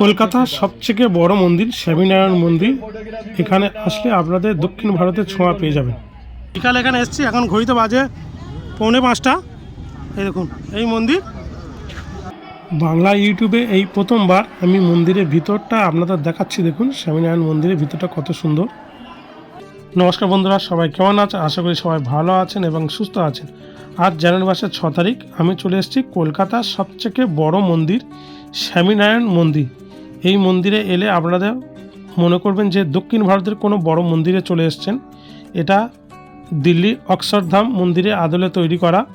কলকাতার সবথেকে বড় মন্দির, স্বামীনারায়ণ মন্দির। এখানে আসলে আপনাদের দক্ষিণ ভারতের ছোঁয়া পেয়ে যাবেন। বিকাল এখানে এসেছি, এখন ঘড়িতে বাজে পৌনে পাঁচটা। এই দেখুন, এই মন্দির। বাংলা ইউটিউবে এই প্রথমবার আমি মন্দিরের ভিতরটা আপনাদের দেখাচ্ছি, দেখুন স্বামীনারায়ণ মন্দিরের ভিতরটা কত সুন্দর। নমস্কার বন্ধুরা, সবাই কেমন আছে? আশা করি সবাই ভালো আছেন এবং সুস্থ আছেন। আজ জানুয়ারি মাসের ছ তারিখ, আমি চলে এসেছি কলকাতার সবথেকে বড় মন্দির স্বামীনারায়ণ মন্দির। এই মন্দিরে এলে আপনাদের মনে করবেন যে দক্ষিণ ভারতের কোনো বড় মন্দিরে চলে এসছেন। এটা দিল্লির অক্ষরধাম মন্দিরে আদলে তৈরি করা।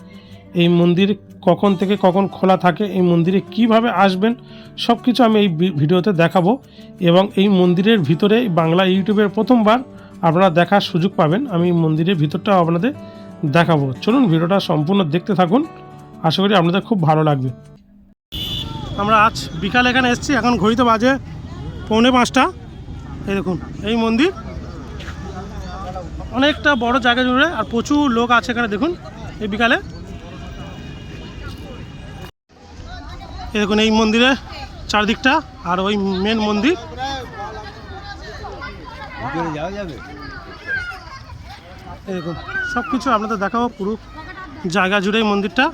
এই মন্দির কখন থেকে কখন খোলা থাকে, এই মন্দিরে কীভাবে আসবেন সব কিছু আমি এই ভিডিওতে দেখাবো। এবং এই মন্দিরের ভিতরে বাংলা ইউটিউবের প্রথমবার আপনারা দেখার সুযোগ পাবেন। আমি মন্দিরের ভিতরটাও আপনাদের দেখাবো। চলুন ভিডিওটা সম্পূর্ণ দেখতে থাকুন। আশা করি আপনাদের খুব ভালো লাগবে। আমরা আজ বিকাল এখানে এসেছি, এখন ঘড়িতে বাজে পৌনে পাঁচটা। এই দেখুন, এই মন্দির। অনেকটা বড় জায়গা জুড়ে আর প্রচুর লোক আছে এখানে, দেখুন, এই বিকালে। এই দেখুন, এই মন্দিরে চারদিকটা আর ওই মেন মন্দির। দেখুন সব কিছু আপনাদের দেখাবো পুরো জায়গা জুড়ে এই মন্দিরটা।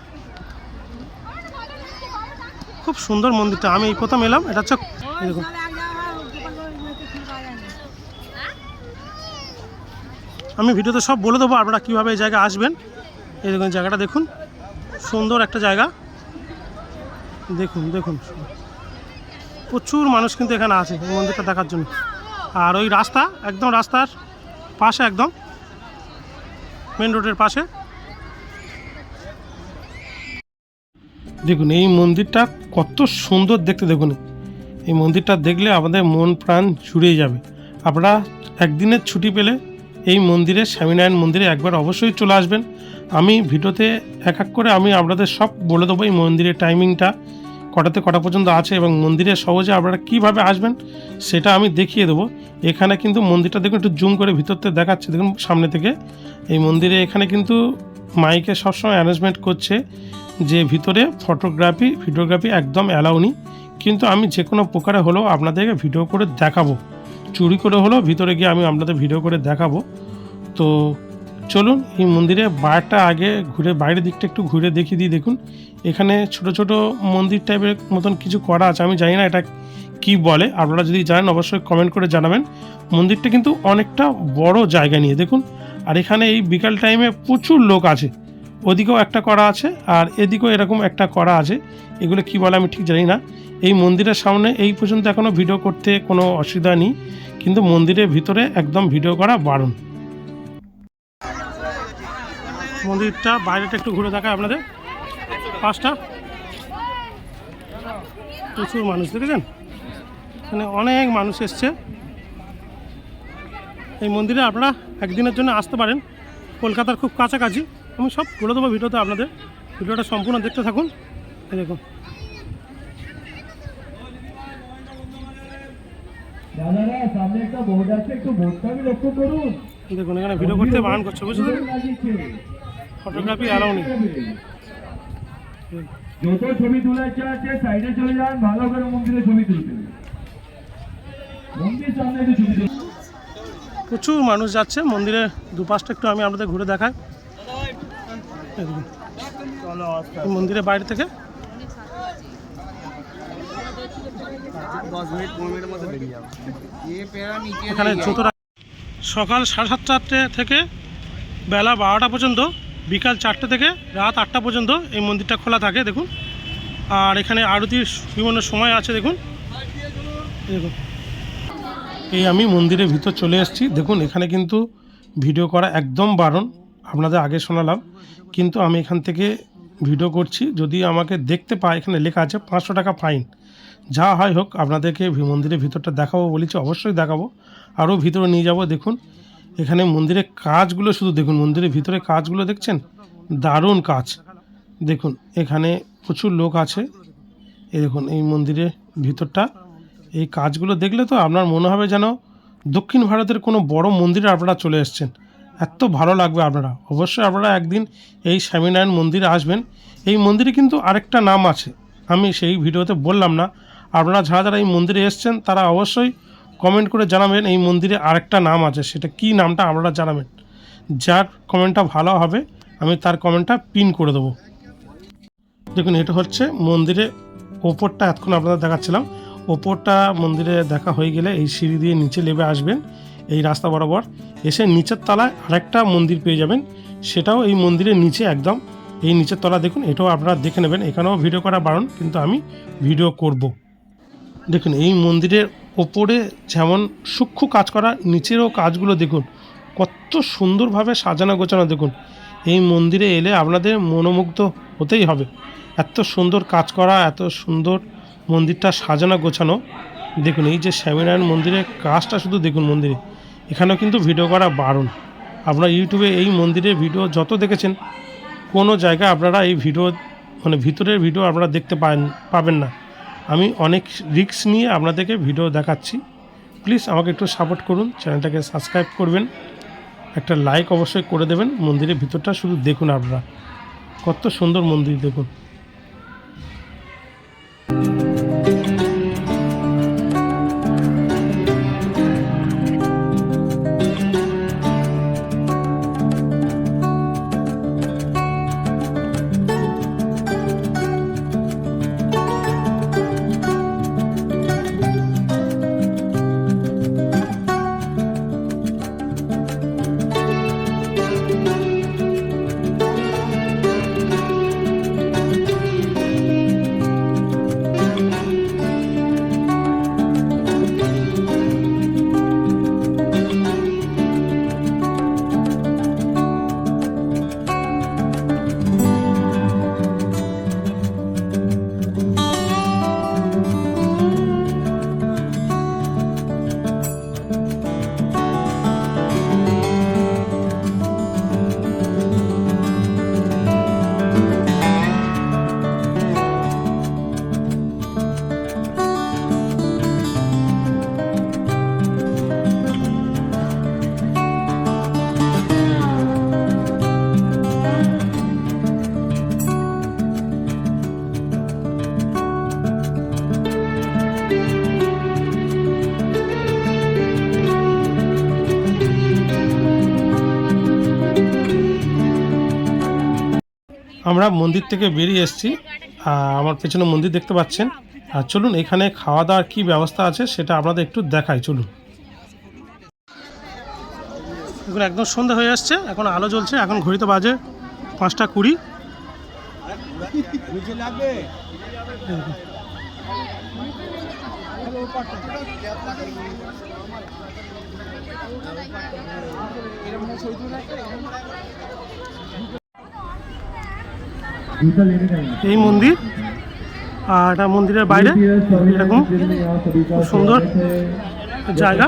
খুব সুন্দর মন্দিরটা। আমি এই প্রথম এলাম, এটা হচ্ছে আমি ভিডিওতে সব বলে দেবো, আপনারা কীভাবে এই জায়গায় আসবেন। এই দেখুন জায়গাটা দেখুন, সুন্দর একটা জায়গা। দেখুন দেখুন। প্রচুর মানুষ কিন্তু এখানে আছে এই মন্দিরটা দেখার জন্য। আর ওই রাস্তা, একদম রাস্তার পাশে একদম, মেন রোডের পাশে। দেখুন, এই মন্দিরটা কত সুন্দর দেখতে দেখুন। এই মন্দিরটা দেখলে আমাদের মন প্রাণ জুড়ে যাবে। আপনারা একদিনের ছুটি পেলে এই মন্দিরে, স্বামীনারায়ণ মন্দিরে একবার অবশ্যই চলে আসবেন। আমি ভিডিওতে এক এক করে আমি আপনাদের সব বলে দেবো এই মন্দিরের টাইমিংটা, কটাতে কটা পর্যন্ত আছে এবং মন্দিরে সহজে আপনারা কীভাবে আসবেন সেটা আমি দেখিয়ে দেবো। এখানে কিন্তু মন্দিরটা দেখুন, একটু জুম করে ভিতরতে দেখাচ্ছে। দেখুন, সামনে থেকে এই মন্দিরে এখানে কিন্তু মাইকে সবসময় অ্যারেঞ্জমেন্ট করছে। যে ভিতরে ফটোগ্রাফি ভিডিওগ্রাফি একদম অ্যালাউনি কিন্তু আমি যে কোনো প্রকারে হলেও আপনাদেরকে ভিডিও করে দেখাবো। চুরি করে হলেও ভিতরে গিয়ে আমি আপনাদের ভিডিও করে দেখাবো। তো চলুন এই মন্দিরে বাইরটা আগে ঘুরে বাইরের দিকটা একটু ঘুরে দেখিয়ে দিই, দেখুন। এখানে ছোট ছোট মন্দির টাইপের মতন কিছু করা আছে। আমি জানি না এটা কি বলে। আপনারা যদি জানেন অবশ্যই কমেন্ট করে জানাবেন। মন্দিরটা কিন্তু অনেকটা বড় জায়গা নিয়ে, দেখুন। আর এখানে এই বিকাল টাইমে প্রচুর লোক আছে। ওদিকেও একটা করা আছে, আর এদিকেও এরকম একটা করা আছে। এগুলো কি বলে আমি ঠিক জানি না। এই মন্দিরের সামনে এই পর্যন্ত এখনও ভিডিও করতে কোনো অসুবিধা নেই, কিন্তু মন্দিরের ভিতরে একদম ভিডিও করা বারণ মন্দিরটা বাইরেটা একটু ঘুরে দেখায় আপনাদের। পাঁচটা। প্রচুর মানুষ, দেখেছেন? এখানে অনেক মানুষ এসছে। এই মন্দিরে আপনারা একদিনের জন্য আসতে পারেন। কলকাতার খুব কাছাকাছি। আমি সব বলে দেবো ভিডিওতে আপনাদের ভিডিওটা সম্পূর্ণ দেখতে থাকুন। দেখুন। দেখুন এখানে ভিডিও করতে বারণ করছে বুঝলেন? ফটোগ্রাফি অ্যালাউ নেই। যত ছবি তোলার ইচ্ছা আছে সাইডে চলে যান ভালো করে মন্দিরে ছবি তুলতে। মন্দির সামনে ছবি প্রচুর মানুষ যাচ্ছে মন্দিরের দুপাশটা একটু আমি আপনাদের ঘুরে দেখাই। এই মন্দিরের বাইরে থেকে? এখানে সকাল সাড়ে সাতটা থেকে বেলা বারোটা পর্যন্ত, বিকাল চারটে থেকে রাত আটটা পর্যন্ত এই মন্দিরটা খোলা থাকে, দেখুন। আর এখানে আরতির বিভিন্ন সময় আছে, দেখুন। দেখুন। এই আমি মন্দিরের ভিতর চলে এসেছি। দেখুন, এখানে কিন্তু ভিডিও করা একদম বারণ। আপনাদের আগে শোনালাম। কিন্তু আমি এখান থেকে ভিডিও করছি। যদি আমাকে দেখতে পায়, এখানে লেখা আছে পাঁচশো টাকা ফাইন। যা হয় হোক, আপনাদেরকে মন্দিরের ভিতরটা দেখাবো বলেছি, অবশ্যই দেখাবো। আরও ভিতরে নিয়ে যাব, দেখুন। এখানে মন্দিরের কাজগুলো শুধু দেখুন, মন্দিরের ভিতরে কাজগুলো দেখছেন? দারুণ কাজ। দেখুন, এখানে প্রচুর লোক আছে। এই দেখুন, এই মন্দিরের ভিতরটা। এই কাজগুলো দেখলে তো আপনার মনে হবে যেন দক্ষিণ ভারতের কোনো বড় মন্দিরে আপনারা চলে এসেছেন। এত ভালো লাগবে আপনারা। অবশ্যই আপনারা একদিন এই স্বামীনারায়ণ মন্দিরে আসবেন। এই মন্দিরে কিন্তু আরেকটা নাম আছে। আমি সেই ভিডিওতে বললাম না। আপনারা যারা যারা এই মন্দিরে এসছেন, তারা অবশ্যই কমেন্ট করে জানাবেন এই মন্দিরে আরেকটা নাম আছে। সেটা কি নামটা আপনারা জানাবেন। যার কমেন্টটা ভালো হবে, আমি তার কমেন্টটা পিন করে দেবো। দেখুন, এটা হচ্ছে মন্দিরে ওপরটা এতক্ষণ আপনাদের দেখাচ্ছিলাম। ওপরটা মন্দিরে দেখা হয়ে গেলে এই সিঁড়ি দিয়ে নিচে নেমে আসবেন। এই রাস্তা বরাবর এসে নিচের তলায় আরেকটা মন্দির পেয়ে যাবেন। সেটাও এই মন্দিরের নিচে একদম। এই নিচের তলা দেখুন, এটাও আপনারা দেখে নেবেন। এখানেও ভিডিও করা বারণ, কিন্তু আমি ভিডিও করব। দেখুন, এই মন্দিরের ওপরে যেমন সূক্ষ্ম কাজ করা, নিচেরও কাজগুলো দেখুন। কত সুন্দরভাবে সাজানো গোছানো দেখুন। এই মন্দিরে এলে আপনাদের মনোমুগ্ধ হতেই হবে। এত সুন্দর কাজ করা, এত সুন্দর মন্দিরটা সাজানো গোছানো। দেখুন, এই যে স্বামীনারায়ণ মন্দিরের কাজটা শুধু দেখুন মন্দিরে। এখানেও কিন্তু ভিডিও করা বারণ। আপনারা ইউটিউবে এই মন্দিরের ভিডিও যত দেখেছেন, কোনো জায়গায় আপনারা এই ভিডিও মানে ভিতরের ভিডিও আপনারা দেখতে পান, পাবেন না। আমি অনেক রিস্ক নিয়ে আপনাদেরকে ভিডিও দেখাচ্ছি। প্লিজ আমাকে একটু সাপোর্ট করুন, চ্যানেলটাকে সাবস্ক্রাইব করবেন। একটা লাইক অবশ্যই করে দেবেন, মন্দিরের ভিতরটা শুধু দেখুন আপনারা। কত সুন্দর মন্দির দেখুন। আমরা মন্দির থেকে বেরিয়ে এসেছি। আমার পেছনে মন্দির দেখতে পাচ্ছেন। আর চলুন, এখানে খাওয়া দাওয়ার কী ব্যবস্থা আছে সেটা আপনাদের একটু দেখাই, চলুন। এখন একদম সন্ধ্যা হয়ে আসছে, এখন আলো জ্বলছে, এখন ঘড়িতে বাজে পাঁচটা কুড়ি। এই মন্দির আর এটা মন্দিরের বাইরে এরকম খুব সুন্দর জায়গা।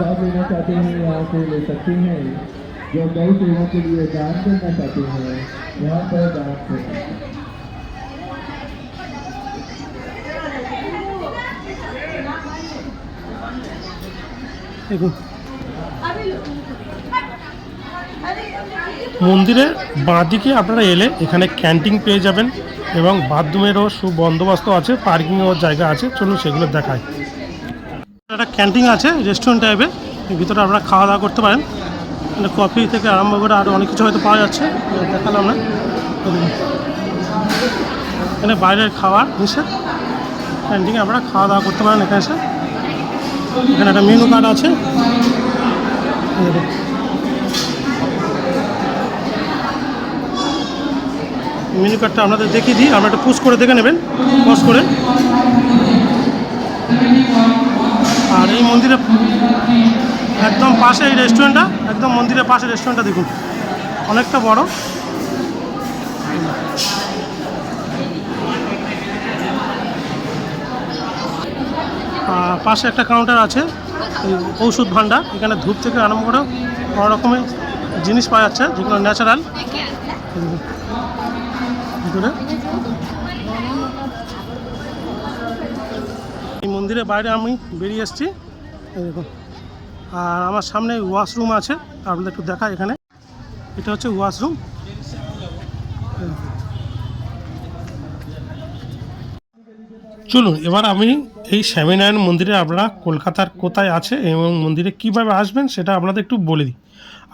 দেখুন মন্দিরের বাঁদিকে আপনারা এলে এখানে ক্যান্টিন পেয়ে যাবেন এবং বাথরুমেরও সুবন্দোবস্ত আছে, পার্কিংয়ের জায়গা আছে, চলুন সেগুলো দেখায় একটা ক্যান্টিন আছে রেস্টুরেন্ট টাইপের ভিতরে আপনারা খাওয়া দাওয়া করতে পারেন। এখানে কফি থেকে আরম্ভ করে আরও অনেক কিছু হয়তো পাওয়া যাচ্ছে দেখালাম না। এখানে বাইরের খাওয়ার নিষেধ। ক্যান্টিনে আপনারা খাওয়া দাওয়া করতে পারেন এখানে এসে। এখানে একটা মেনু কার্ড আছে এই দেখুন। মেনু কার্ডটা আপনাদের দেখিয়ে দিই। আপনারা একটা পুশ করে দেখে নেবেন। পজ করে। আর এই মন্দিরে একদম পাশে এই রেস্টুরেন্টটা একদম মন্দিরের পাশে রেস্টুরেন্টটা দেখুন। অনেকটা বড়। পাশে একটা কাউন্টার আছে। ঔষধ ভাণ্ডার। এখানে ধূপ থেকে আরম্ভ করে বড় রকমের জিনিস পাওয়া যাচ্ছে, যেগুলো ন্যাচারাল ভিতরে এই মন্দিরের বাইরে আমি বেরিয়ে এসেছি। দেখুন। আর আমার সামনে ওয়াশরুম আছে, আপনাদের একটু দেখা এখানে। এটা হচ্ছে ওয়াশরুম। চলুন, এবার আমি এই স্বামীনারায়ণ মন্দিরে আপনারা কলকাতার কোথায় আছে এবং মন্দিরে কীভাবে আসবেন সেটা আপনাদের একটু বলে দিই।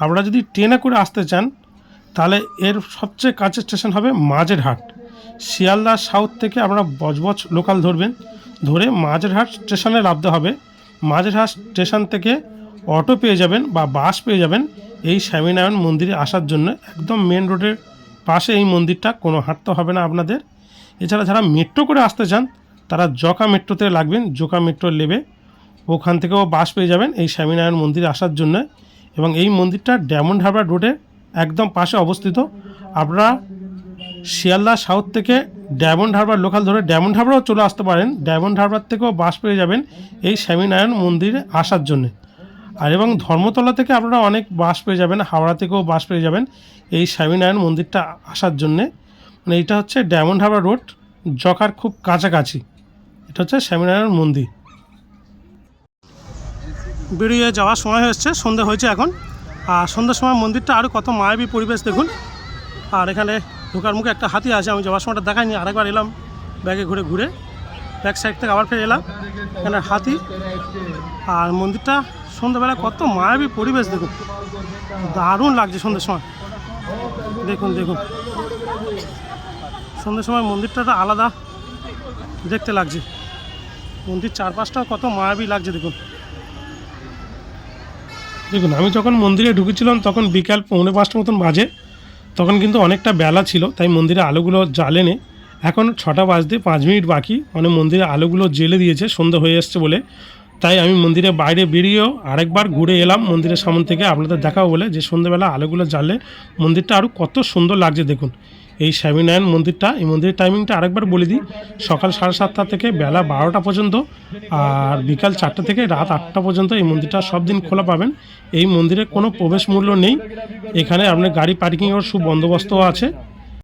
আপনারা যদি ট্রেনে করে আসতে চান তাহলে এর সবচেয়ে কাছের স্টেশন হবে মাঝেরহাট। শিয়ালদা সাউথ থেকে আপনারা বজবজ লোকাল ধরবেন, ধরে মাঝেরহাট স্টেশনে নামতে হবে। মাঝেরহাট স্টেশন থেকে অটো পেয়ে যাবেন বা বাস পেয়ে যাবেন এই স্বামীনারায়ণ মন্দিরে আসার জন্য। একদম মেন রোডের পাশে এই মন্দিরটা, কোনো হাঁটতে হবে না আপনাদের। এছাড়া যারা মেট্রো করে আসতে চান, তারা জকা মেট্রোতে লাগবেন, জোকা মেট্রো লেবে। ওখান থেকেও বাস পেয়ে যাবেন এই স্বামীনারায়ণ মন্দিরে আসার জন্য। এবং এই মন্দিরটা ডায়মন্ড হারবার রোডে একদম পাশে অবস্থিত। আপনারা শিয়ালদা সাউথ থেকে ডায়মন্ড হারবার লোকাল ধরে ডায়মন্ড হারবারও চলে আসতে পারেন। ডায়মন্ড হারবার থেকেও বাস পেয়ে যাবেন এই স্বামীনারায়ণ মন্দিরে আসার জন্যে। আর এবং ধর্মতলা থেকে আপনারা অনেক বাস পেয়ে যাবেন, হাওড়া থেকেও বাস পেয়ে যাবেন এই স্বামীনারায়ণ মন্দিরটা আসার জন্যে। মানে এটা হচ্ছে ডায়মন্ড হারবার রোড জকার খুব কাছাকাছি। এটা হচ্ছে স্বামীনারায়ণ মন্দির। বেরিয়ে যাওয়ার সময় হয়েছে, সন্ধে হয়েছে এখন। আর সন্ধ্যের সময় মন্দিরটা আরও কত মায়াবী পরিবেশ দেখুন। আর এখানে ঢোকার মুখে একটা হাতি আছে, আমি যাওয়ার সময়টা দেখাইনি, আরেকবার এলাম ব্যাগে ঘুরে ঘুরে। ব্যাক সাইড থেকে আবার ফিরে এলাম, এখানে হাতি। আর মন্দিরটা সন্ধ্যাবেলা কত মায়াবী পরিবেশ দেখুন। দারুণ লাগছে সন্ধ্যের সময়। দেখুন দেখুন। সন্ধ্যের সময় মন্দিরটা আলাদা দেখতে লাগছে। মন্দির চারপাশটাও কত মায়াবী লাগছে দেখুন। দেখুন, আমি যখন মন্দিরে ঢুকেছিলাম, তখন বিকাল পৌনে পাঁচটা মতন বাজে। তখন কিন্তু অনেকটা বেলা ছিল, তাই মন্দিরে আলোগুলো জ্বালেনে। এখন ছটা বাজতে পাঁচ মিনিট বাকি মানে মন্দিরে আলোগুলো জেলে দিয়েছে, সন্ধ্যা হয়ে আসছে বলে। তাই আমি মন্দিরের বাইরে বেরিয়েও আরেকবার ঘুরে এলাম মন্দিরের সামন থেকে। আপনাদের দেখাবো বলে যে সন্ধ্যেবেলা আলোগুলো জ্বালে মন্দিরটা আরও কত সুন্দর লাগছে, দেখুন। এই স্বামীনারায়ণ মন্দিরটা, এই মন্দিরের টাইমিংটা আরেকবার বলে দিই। সকাল সাড়ে সাতটা থেকে বেলা বারোটা পর্যন্ত আর বিকাল চারটা থেকে রাত আটটা পর্যন্ত এই মন্দিরটা সব দিন খোলা পাবেন। এই মন্দিরে কোনো প্রবেশ মূল্য নেই। এখানে আপনার গাড়ি পার্কিংয়ের সুবন্দোবস্তও আছে।